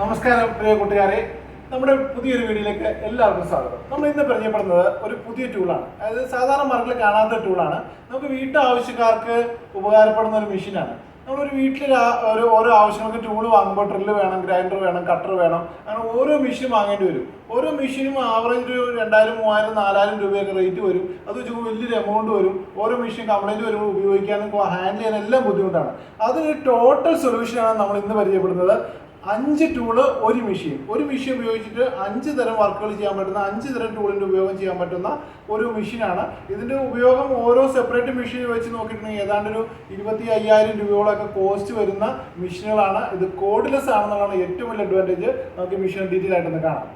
നമസ്കാരം പ്രിയ കൂട്ടുകാരെ. നമ്മുടെ പുതിയൊരു വീഡിയോയിലേക്ക് എല്ലാവർക്കും സ്വാഗതം. നമ്മൾ ഇന്ന് പരിചയപ്പെടുന്നത് ഒരു പുതിയ ടൂളാണ് അതായത് സാധാരണ മാർക്കറ്റിൽ കാണാത്ത ടൂളാണ് നമുക്ക് വീട്ടു ആവശ്യക്കാർക്ക് ഉപകാരപ്പെടുന്ന ഒരു മെഷീനാണ് നമ്മളൊരു വീട്ടിൽ ഒരു ഓരോ ആവശ്യങ്ങൾക്ക് ടൂൾ വാങ്ങുമ്പോൾ ഡ്രില്ല് വേണം ഗ്രൈൻഡർ വേണം കട്ടർ വേണം. അങ്ങനെ ഓരോ മെഷീൻ വാങ്ങേണ്ടി വരും. ഓരോ മെഷീനും ആവറേജ് ഒരു രണ്ടായിരം മൂവായിരം നാലായിരം രൂപയൊക്കെ റേറ്റ് വരും. അത് വലിയൊരു എമൗണ്ട് വരും. ഓരോ മെഷീൻ കംപ്ലൈന്റ് വരുമ്പോൾ ഉപയോഗിക്കാനും ഹാൻഡിൽ ചെയ്യാനും എല്ലാം ബുദ്ധിമുട്ടാണ്. അതിന് ടോട്ടൽ സൊല്യൂഷനാണ് നമ്മൾ ഇന്ന് പരിചയപ്പെടുന്നത്. അഞ്ച് ടൂൾ ഒരു മെഷീൻ ഒരു മെഷീൻ ഉപയോഗിച്ചിട്ട് അഞ്ച് തരം വർക്കുകൾ ചെയ്യാൻ പറ്റുന്ന അഞ്ച് തരം ടൂളിന്റെ ഉപയോഗം ചെയ്യാൻ പറ്റുന്ന ഒരു മെഷീനാണ് ഇതിന്റെ ഉപയോഗം ഓരോ സെപ്പറേറ്റ് മെഷീൻ വെച്ച് നോക്കിയിട്ടുണ്ടെങ്കിൽ ഏതാണ്ട് ഒരു ഇരുപത്തി അയ്യായിരം രൂപയോളൊക്കെ കോസ്റ്റ് വരുന്ന മെഷീനുകളാണ് ഇത് കോഡ്ലെസ് ആണെന്നുള്ളതാണ് ഏറ്റവും വലിയ അഡ്വാന്റേജ് നമുക്ക് മെഷീൻ ഡീറ്റെയിൽ ആയിട്ടൊന്ന് കാണാം.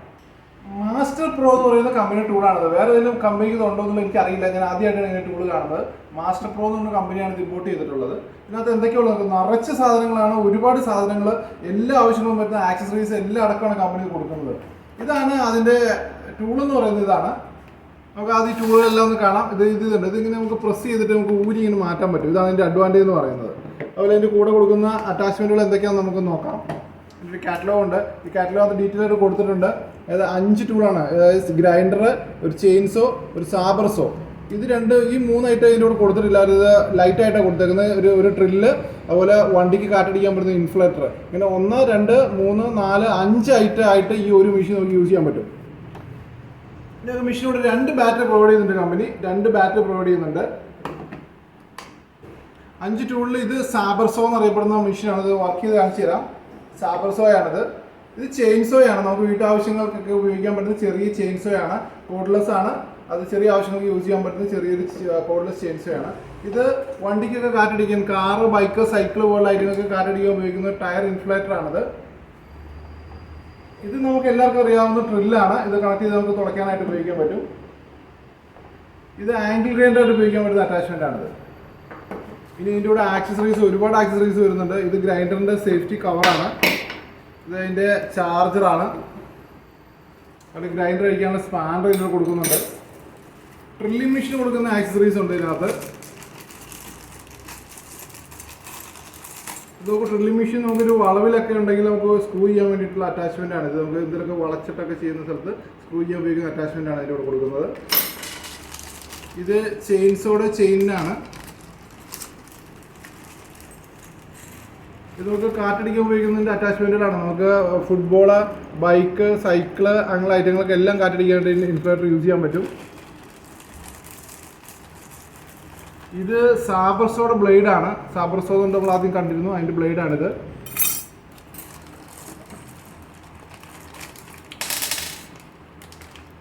മാസ്റ്റർ പ്രോ എന്ന് പറയുന്ന കമ്പനി ടൂളാണത് വേറെ ഏതെങ്കിലും കമ്പനിക്ക് ഉണ്ടോ എന്നുള്ളത് എനിക്ക് അറിയില്ല ഞാൻ ആദ്യമായിട്ടാണ് ഇങ്ങനെ ടൂൾ കാണുന്നത്. മാസ്റ്റർ പ്രോ എന്ന് പറഞ്ഞ കമ്പനിയാണ് ഇമ്പോർട്ട് ചെയ്തിട്ടുള്ളത്. ഇതിനകത്ത് എന്തൊക്കെയുള്ളത്? നിറച്ച സാധനങ്ങളാണ്. ഒരുപാട് സാധനങ്ങൾ എല്ലാ ആവശ്യങ്ങളും വരുന്ന ആക്സസറീസ് എല്ലാം അടക്കമാണ് കമ്പനി കൊടുക്കുന്നത്. ഇതാണ് അതിന്റെ ടൂൾ എന്ന് പറയുന്നത് ഇതാണ്. നമുക്ക് ആദ്യം ടൂളെല്ലാം ഒന്ന് കാണാം. ഇത് ഇത് ഇതുണ്ട്. ഇതിങ്ങനെ നമുക്ക് പ്രസ് ചെയ്തിട്ട് നമുക്ക് ഊരി ഇങ്ങനെ മാറ്റാൻ പറ്റും. ഇതാണ് അതിന്റെ അഡ്വാന്റേജ് എന്ന് പറയുന്നത്. അതുപോലെ അതിന്റെ കൂടെ കൊടുക്കുന്ന അറ്റാച്ച്മെന്റുകൾ എന്തൊക്കെയാണെന്ന് നമുക്ക് നോക്കാം. ഒരു കാറ്റലോഗ് ഉണ്ട്. ഈ കാറ്റലോഗ് ഡീറ്റെയിൽ ആയിട്ട് കൊടുത്തിട്ടുണ്ട്. അതായത് അഞ്ച് ടൂളാണ് അതായത് ഗ്രൈൻഡർ ഒരു ചെയിൻസോ ഒരു സാബർസോ ഇത് രണ്ട് ഈ മൂന്ന് ഐറ്റം ഇതിന്റെ കൂടെ കൊടുത്തിട്ടില്ല ലൈറ്റ് ആയിട്ടാണ് കൊടുത്തേക്കുന്നത്. ഒരു ഒരു ട്രില്ല് അതുപോലെ വണ്ടിക്ക് കാറ്റടിക്കാൻ പറ്റുന്ന ഇൻഫ്ലേറ്റർ ഇങ്ങനെ ഒന്ന് രണ്ട് മൂന്ന് നാല് അഞ്ച് ഐറ്റം ആയിട്ട് ഈ ഒരു മെഷീൻ നമുക്ക് യൂസ് ചെയ്യാൻ പറ്റും. പിന്നെ മെഷീനോട് രണ്ട് ബാറ്ററി പ്രൊവൈഡ് ചെയ്യുന്നുണ്ട് കമ്പനി രണ്ട് ബാറ്ററി പ്രൊവൈഡ് ചെയ്യുന്നുണ്ട്. അഞ്ച് ടൂളിൽ ഇത് സാബർസോ എന്നറിയപ്പെടുന്ന മെഷീനാണ് ഇത് വർക്ക് ചെയ്ത് കാണിച്ചു തരാം. സാബർസോയാണിത് ഇത് ചെയിൻസോയാണ് നമുക്ക് വീട്ടാവശ്യങ്ങൾക്കൊക്കെ ഉപയോഗിക്കാൻ പറ്റുന്ന ചെറിയ ചെയിൻസോയാണ് കോഡ്ലെസ് ആണ്. അത് ചെറിയ ആവശ്യങ്ങൾക്ക് യൂസ് ചെയ്യാൻ പറ്റുന്ന ചെറിയൊരു കോഡ്ലെസ് ചെയിൻസോയാണ് ഇത് വണ്ടിക്കൊക്കെ കാറ്റടിക്കാൻ കാറ് ബൈക്ക് സൈക്കിൾ പോലുള്ള ഐറ്റങ്ങൾക്ക് കാറ്റടിക്കാൻ ഉപയോഗിക്കുന്ന ടയർ ഇൻഫ്ലേറ്റർ ആണിത്. ഇത് നമുക്ക് എല്ലാവർക്കും അറിയാവുന്ന ട്രില്ലാണ് ഇത് കണക്ട് ചെയ്ത് നമുക്ക് തുളയ്ക്കാനായിട്ട് ഉപയോഗിക്കാൻ പറ്റും. ഇത് ആംഗിൾ ഗ്രൈൻഡറായിട്ട് ഉപയോഗിക്കാൻ പറ്റുന്ന അറ്റാച്ച്മെന്റ് ആണിത്. ഇനി ഇതിന്റെ കൂടെ ആക്സസറീസ് ഒരുപാട് ആക്സസറീസ് വരുന്നുണ്ട്. ഇത് ഗ്രൈൻഡറിന്റെ സേഫ്റ്റി കവറാണ് ഇത് അതിന്റെ ചാർജറാണ്. അത് ഗ്രൈൻഡർ കഴിക്കാനുള്ള സ്പാൻഡർ ഇതിൽ കൊടുക്കുന്നുണ്ട്. ഡ്രില്ലിംഗ് മെഷീൻ കൊടുക്കുന്ന ആക്സസറീസ് ഉണ്ട് ഇതിനകത്ത്. ഇതൊക്കെ ഡ്രില്ലിംഗ് മെഷീൻ നമുക്കൊരു വളവിലൊക്കെ ഉണ്ടെങ്കിൽ നമുക്ക് സ്ക്രൂ ചെയ്യാൻ വേണ്ടിയിട്ടുള്ള അറ്റാച്ച്മെന്റ് ആണ്. ഇത് നമുക്ക് ഇതിലൊക്കെ വളച്ചിട്ടൊക്കെ ചെയ്യുന്ന സ്ഥലത്ത് സ്ക്രൂ ചെയ്യാൻ ഉപയോഗിക്കുന്ന അറ്റാച്ച്മെന്റ് ആണ് ഇതിനോട് കൊടുക്കുന്നത്. ഇത് ചെയിൻസോടെ ചെയിനാണ് ഇത് നമുക്ക് കാറ്റടിക്കാൻ ഉപയോഗിക്കുന്നതിന്റെ അറ്റാച്ച്മെന്റുകളാണ് നമുക്ക് ഫുട്ബോൾ ബൈക്ക് സൈക്കിൾ അങ്ങനെയുള്ള ഐറ്റങ്ങളൊക്കെ എല്ലാം കാറ്റടിക്കാൻ വേണ്ടി ഇൻഫ്ലേറ്റർ യൂസ് ചെയ്യാൻ പറ്റും. ഇത് സാബർസോയുടെ ബ്ലേഡാണ് സാബർസോ കൊണ്ട് നമ്മൾ ആദ്യം കണ്ടിരുന്നു. അതിന്റെ ബ്ലേഡാണിത്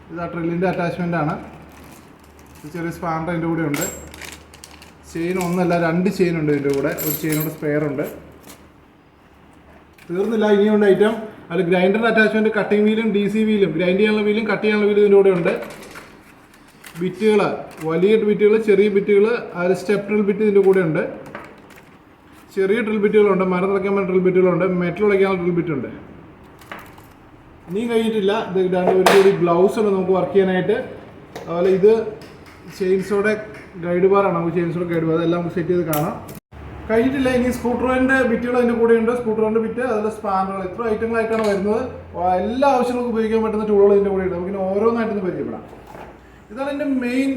ഇത് ആ ട്രില്ലിന്റെ അറ്റാച്ച്മെന്റ് ആണ്. ചെറിയ സ്പാൻഡർ അതിന്റെ കൂടെ ഉണ്ട്. ചെയിൻ ഒന്നല്ല രണ്ട് ചെയിൻ ഉണ്ട് ഇതിന്റെ കൂടെ. ഒരു ചെയിനോട് സ്പെയർ ഉണ്ട്. തീർന്നില്ല. ഇനിയുണ്ട് ഐറ്റം അതിൽ ഗ്രൈൻഡർ അറ്റാച്ച്മെന്റ് കട്ടിംഗ് വീലും ഡി സി വീലും ഗ്രൈൻഡ് ചെയ്യാനുള്ള വീലും കട്ട് ചെയ്യാനുള്ള വീലും ഇതിന്റെ കൂടെ ഉണ്ട് ബിറ്റുകൾ വലിയ ബിറ്റുകൾ ചെറിയ ബിറ്റുകൾ അതിൽ സ്റ്റെപ്പ് ഡ്രിൽ ബിറ്റ് ഇതിന്റെ കൂടെ ഉണ്ട് ചെറിയ ഡ്രിൽ ബിറ്റുകളുണ്ട് മരം തിളയ്ക്കാൻ പറ്റുന്ന ഡ്രിൽ ബിറ്റുകളുണ്ട് മെറ്റൽ ഉടയ്ക്കാനുള്ള ഡ്രിൽ ബിറ്റ് ഉണ്ട് നീ കഴിഞ്ഞിട്ടില്ല. ഇത് ഇടാണ്ട് ഒരു കൂടി ഗ്ലൗസ് ഉണ്ട് നമുക്ക് വർക്ക് ചെയ്യാനായിട്ട്. അതുപോലെ ഇത് ചെയിൻസോടെ ഗൈഡ് ബാറാണ് നമുക്ക് ചെയിൻസോടെ ഗൈഡ് ബാർ അതെല്ലാം നമുക്ക് സെറ്റ് ചെയ്ത് കാണാം. കഴിഞ്ഞിട്ടില്ല. ഇനി സ്കൂട്ടറിന്റെ ബിറ്റുകൾ അതിന്റെ കൂടെ ഉണ്ട്. സ്കൂട്ടറിന്റെ ബിറ്റ് അതുപോലെ സ്പാനറുകൾ. ഇത്ര ഐറ്റങ്ങളായിട്ടാണ് വരുന്നത്. എല്ലാ ആവശ്യങ്ങൾക്കും ഉപയോഗിക്കാൻ പറ്റുന്ന ടൂളുകൾ ഇതിന്റെ കൂടെ ഉണ്ട്. നമുക്കിനി ഓരോന്നായിട്ടൊന്ന് പരിചയപ്പെടാം. ഇതാണ് എന്റെ മെയിൻ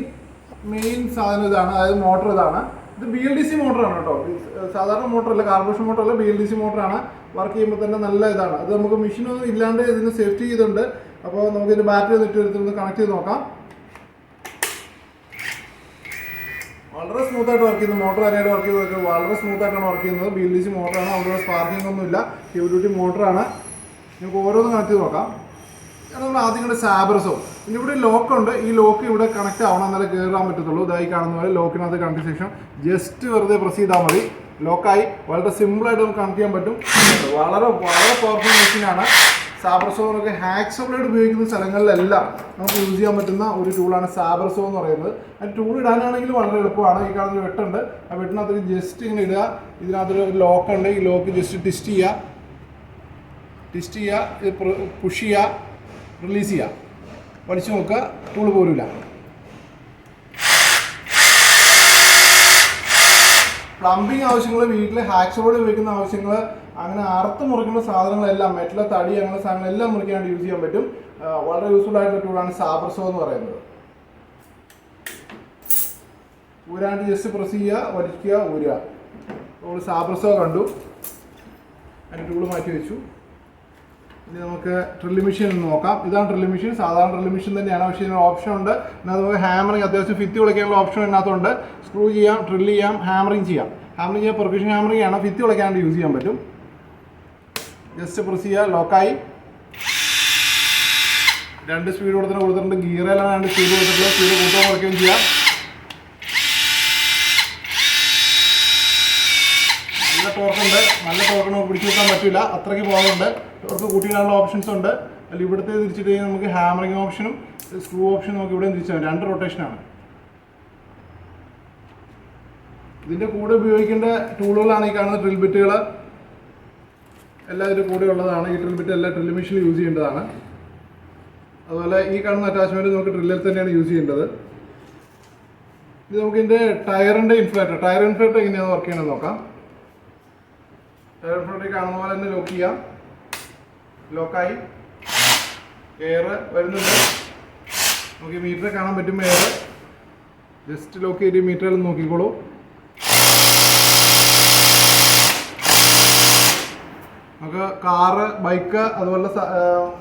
മെയിൻ സാധനം ഇതാണ്. അതായത് മോട്ടർ ഇതാണ്. ഇത് ബി എൽ ഡി സി മോട്ടറാണ് കേട്ടോ. സാധാരണ മോട്ടറല്ല കാർബോഷൻ മോട്ടറല്ല ബി എൽ ഡി സി മോട്ടറാണ് വർക്ക് ചെയ്യുമ്പോൾ തന്നെ നല്ല ഇതാണ്. അത് നമുക്ക് മെഷീനൊന്നും ഇല്ലാണ്ട് ഇതിന് സേഫ്റ്റി ചെയ്തിട്ടുണ്ട്. അപ്പോൾ നമുക്ക് ഇതിന്റെ ബാറ്ററി നെറ്റ് എടുത്തൊന്ന് കണക്ട് ചെയ്ത് നോക്കാം. വളരെ സ്മൂത്ത് ആയിട്ട് വർക്ക് ചെയ്യുന്നത് മോട്ടർ തന്നെയായിട്ട് വർക്ക് ചെയ്തതൊക്കെ വളരെ സ്മൂത്ത് ആയിട്ടാണ് വർക്ക് ചെയ്യുന്നത്. ബി എൽ ഡി സി മോട്ടറാണ് അവിടെ സ്പാർക്കിംഗ് ഒന്നുമില്ല ഹ്യൂ ഡ്യൂട്ടി മോട്ടറാണ് നമുക്ക് ഓരോന്നും കണക്ട് ചെയ്ത് നോക്കാം. നമ്മൾ ആദ്യം ഇങ്ങോട്ട് സാബ്രസോ ഇനി ഇവിടെ ലോക്ക് ഉണ്ട്. ഈ ലോക്ക് ഇവിടെ കണക്ട് ആവണം എന്നാലേ കയറാൻ പറ്റത്തുള്ളൂ. ഇതായി കാണുന്ന പോലെ ലോക്കിനകത്ത് കണക്ട് ശേഷം ജസ്റ്റ് വെറുതെ പ്രസ് ചെയ്താൽ മതി. ലോക്കായി വളരെ സിമ്പിളായിട്ട് നമുക്ക് കണക്ട് ചെയ്യാൻ പറ്റും. വളരെ വളരെ പവർഫുൾ മെഷീനാണ് സാബർസോ എന്നൊക്കെ ഹാക്സോ ബ്ലേഡ് ഉപയോഗിക്കുന്ന സ്ഥലങ്ങളിലെല്ലാം നമുക്ക് യൂസ് ചെയ്യാൻ പറ്റുന്ന ഒരു ടൂളാണ് സാബർസോ എന്ന് പറയുന്നത്. ആ ടൂൾ ഇടാനാണെങ്കിൽ വളരെ എളുപ്പമാണ്. ഈ കാണുന്ന വെട്ടുണ്ട്. ആ വെട്ടിനകത്ത് ജസ്റ്റ് ഇങ്ങനെ ഇടുക. ഇതിനകത്തൊരു ലോക്ക് ഉണ്ട്. ഈ ലോക്ക് ജസ്റ്റ് ടിസ്റ്റ് ചെയ്യുക. ട്വിസ്റ്റ് ചെയ്യുക. പുഷ് ചെയ്യുക. റിലീസ് ചെയ്യുക. വലിച്ചു നോക്കുക. ടൂൾ പോരില്ല പ്ലംബിംഗ് ആവശ്യങ്ങൾ വീട്ടിലെ ഹാക്സ് ബോർഡ് ഉപയോഗിക്കുന്ന ആവശ്യങ്ങൾ അങ്ങനെ അറുത്ത് മുറിക്കുന്ന സാധനങ്ങളെല്ലാം മെറ്റൽ തടി അങ്ങനെ സാധനങ്ങളെല്ലാം മുറിക്കാനായിട്ട് യൂസ് ചെയ്യാൻ പറ്റും. വളരെ യൂസ്ഫുൾ ആയിട്ടുള്ള ടൂളാണ് സാബ്രസോ എന്ന് പറയുന്നത്. ഊരാണ്ട് ജസ്റ്റ് പ്രസ് ചെയ്യുക വലിക്കുക ഊരുക. നമ്മൾ സാബ്രസോ കണ്ടു. അതിന്റെ ടൂൾ മാറ്റി വെച്ചു. ഇനി നമുക്ക് ഡ്രില്ല് മെഷീൻ നോക്കാം. ഇതാണ് ഡ്രില്ല് മെഷീൻ സാധാരണ ഡ്രില്ല് മെഷീൻ തന്നെയാണ്. പക്ഷേ ഇതിന് ഓപ്ഷൻ ഉണ്ട്. പിന്നെ നമുക്ക് ഹാമറിങ് അത്യാവശ്യം ഫിത്തി വിളിക്കാനുള്ള ഓപ്ഷൻ ഇതിനകത്തുണ്ട്. സ്ക്രൂ ചെയ്യാം ഡ്രില്ല് ചെയ്യാം ഹാമറിങ് ചെയ്യാം. ഹാമറിങ് ചെയ്യാൻ പ്രൊഫഷൻ ഹാമറിങ് ആണ് ഫിത്തി വിളിക്കാണ്ട് യൂസ് ചെയ്യാൻ പറ്റും. ജസ്റ്റ് പ്രസ് ചെയ്യുക ലോക്കായി രണ്ട് സ്പീഡ് കൊടുത്തിട്ട് കൊടുത്തിട്ടുണ്ട്. ഗിയറിലാണ് രണ്ട് സ്പീഡ് കൊടുത്തിട്ടുള്ളത്. സ്പീഡ് കൂട്ടുകയും കുറയ്ക്കുകയും ചെയ്യാം. നല്ല ടോർക്കുണ്ട് നല്ല ടോർക്ക് പിടിച്ചു വെക്കാൻ പറ്റില്ല. അത്രയ്ക്ക് പോകുന്നുണ്ട് ഇവർക്ക് കൂട്ടിയിടാനുള്ള ഓപ്ഷൻസ് ഉണ്ട്. അല്ല ഇവിടുത്തെ തിരിച്ചിട്ട് കഴിഞ്ഞാൽ നമുക്ക് ഹാമറിങ് ഓപ്ഷനും സ്ക്രൂ ഓപ്ഷനും നമുക്ക് ഇവിടെ തിരിച്ചാൽ രണ്ട് റൊട്ടേഷനാണ് ഇതിന്റെ കൂടെ ഉപയോഗിക്കേണ്ട ടൂളുകളാണ് ഈ കാണുന്ന ഡ്രിൽ ബിറ്റുകൾ എല്ലാം ഇതിന്റെ കൂടെ ഉള്ളതാണ്. ഈ ഡ്രിൽ ബിറ്റ് എല്ലാ ഡ്രിൽ മെഷീനിൽ യൂസ് ചെയ്യേണ്ടതാണ്. അതുപോലെ ഈ കാണുന്ന അറ്റാച്ച്മെന്റ് നമുക്ക് ഡ്രില്ലിൽ തന്നെയാണ് യൂസ് ചെയ്യേണ്ടത്. ഇത് നമുക്ക് ഇതിന്റെ ടയറിന്റെ ഇൻഫ്ലേറ്റർ ടയർ ഇൻഫ്ലേറ്റർ എങ്ങനെയാണ് വർക്ക് ചെയ്യണമെന്ന് നോക്കാം. ടയർ ഇൻഫ്ലേറ്റർ കാണുന്ന പോലെ തന്നെ ലോക്ക് ചെയ്യാം. ലോക്കായി എയർ വരുന്നുണ്ട്. നമുക്ക് മീറ്റർ കാണാൻ പറ്റും എയർ ജസ്റ്റ് ലോക്ക് ചെയ്ത് മീറ്ററിൽ നോക്കിക്കോളൂ. നമുക്ക് കാറ് ബൈക്ക് അതുപോലെ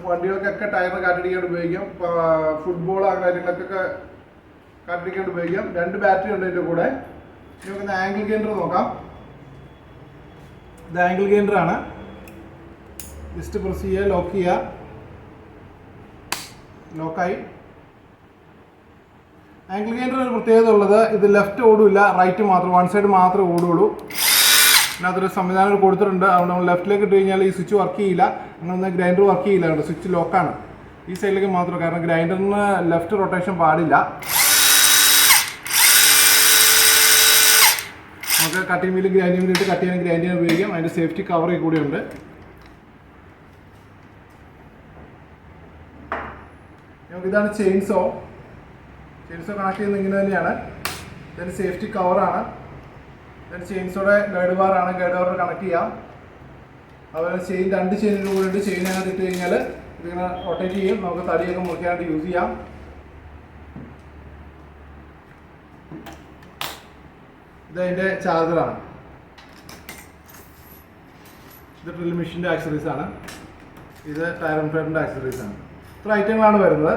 വണ്ടികൾക്കൊക്കെ ടയർ കാറ്റടിക്കാണ്ട് ഉപയോഗിക്കാം. ഫുട്ബോൾ ആ കാര്യങ്ങൾക്കൊക്കെ കാറ്റടിക്കാണ്ട് ഉപയോഗിക്കാം. രണ്ട് ബാറ്ററി ഉണ്ട് ഇതിന്റെ കൂടെ. നമുക്ക് ആംഗിൾ കേന്ദ്രം നോക്കാം. ഇത് ആംഗിൾ ഗെയിൻഡർ ആണ്. ജസ്റ്റ് പ്രസ് ചെയ്യുക ലോക്ക് ചെയ്യുക. ലോക്കായി ആംഗിൾ ഗെയിൻഡർ ഒരു പ്രത്യേകത ഉള്ളത് ഇത് ലെഫ്റ്റ് ഓടില്ല റൈറ്റ് മാത്രം വൺ സൈഡ് മാത്രമേ ഓടുകയുള്ളൂ അതിനകത്തൊരു സംവിധാനം കൊടുത്തിട്ടുണ്ട്. അതുകൊണ്ട് നമ്മൾ ലെഫ്റ്റിലേക്ക് ഇട്ട് കഴിഞ്ഞാൽ ഈ സ്വിച്ച് വർക്ക് ചെയ്യില്ല. അങ്ങനെ ഗ്രൈൻഡർ വർക്ക് ചെയ്യില്ല സ്വിച്ച് ലോക്കാണ് ഈ സൈഡിലേക്ക് മാത്രം കാരണം ഗ്രൈൻഡറിന് ലെഫ്റ്റ് റൊട്ടേഷൻ പാടില്ല. നമുക്ക് കട്ടിങ് വീൽ ഗ്രൈൻഡിങ് വീലിട്ട് കട്ട് ചെയ്യാൻ ഗ്രൈൻഡ് ചെയ്യാൻ ഉപയോഗിക്കാം. അതിന്റെ സേഫ്റ്റി കവർ കൂടിയുണ്ട് ഇതാണ് ചെയിൻസോ ചെയിൻസോ കണക്ട് ചെയ്യുന്നത് ഇങ്ങനെ തന്നെയാണ്. ഇതിന് സേഫ്റ്റി കവറാണ് ഇതിന് ചെയിൻസോടെ ഗൈഡ് ബാർ ആണ്. ഗൈഡ് ബാർ കണക്ട് ചെയ്യാം. അതുപോലെ ചെയിൻ രണ്ട് ചെയിനിൽ കൂടെ ചെയിൻ അതിനകത്ത് ഇട്ട് കഴിഞ്ഞാൽ ഇതിങ്ങനെ റൊട്ടേറ്റ് ചെയ്യും. നമുക്ക് തടിയൊക്കെ മുറിക്കാനായിട്ട് യൂസ് ചെയ്യാം. ഇത് അതിന്റെ ചാർജറാണ് ഇത് ഡ്രിൽ മെഷീന്റെ ആണ്. ഇത് ടയർ ആക്സറീസ് ആണ്. ഇത്ര ഐറ്റങ്ങളാണ് വരുന്നത്.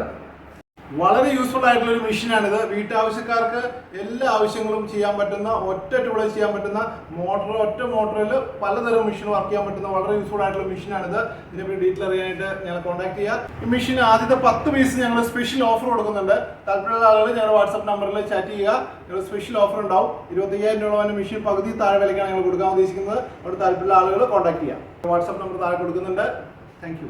വളരെ യൂസ്ഫുൾ ആയിട്ടുള്ള ഒരു മെഷീനാണിത് വീട്ടാവശ്യക്കാർക്ക് എല്ലാ ആവശ്യങ്ങളും ചെയ്യാൻ പറ്റുന്ന ഒറ്റ ടൂളിൽ ചെയ്യാൻ പറ്റുന്ന മോട്ടർ ഒറ്റ മോട്ടറിൽ പലതരം മെഷീൻ വർക്ക് ചെയ്യാൻ പറ്റുന്ന വളരെ യൂസ്ഫുൾ ആയിട്ടുള്ള മെഷീനാണിത് ഇതിനെപ്പറ്റി ഡീറ്റെയിൽ അറിയാനായിട്ട് ഞങ്ങൾ കോൺടാക്ട് ചെയ്യുക ഈ മെഷീൻ ആദ്യത്തെ പത്ത് പീസ് ഞങ്ങൾ സ്പെഷ്യൽ ഓഫർ കൊടുക്കുന്നുണ്ട്. താല്പര്യമുള്ള ആളുകൾ ഞങ്ങളുടെ വാട്സപ്പ് നമ്പറിൽ ചാറ്റ് ചെയ്യുക. ഞങ്ങൾ സ്പെഷ്യൽ ഓഫർ ഉണ്ടാവും. ഇരുപത്തയ്യായിരം രൂപ മെഷീൻ പകുതി താഴെ വിലയ്ക്കാണ് ഞങ്ങൾ കൊടുക്കാൻ ഉദ്ദേശിക്കുന്നത്. അവിടെ താല്പര്യമുള്ള ആളുകൾ കോൺടാക്ട് ചെയ്യുക വാട്സപ്പ് നമ്പർ താഴെ കൊടുക്കുന്നുണ്ട്. താങ്ക്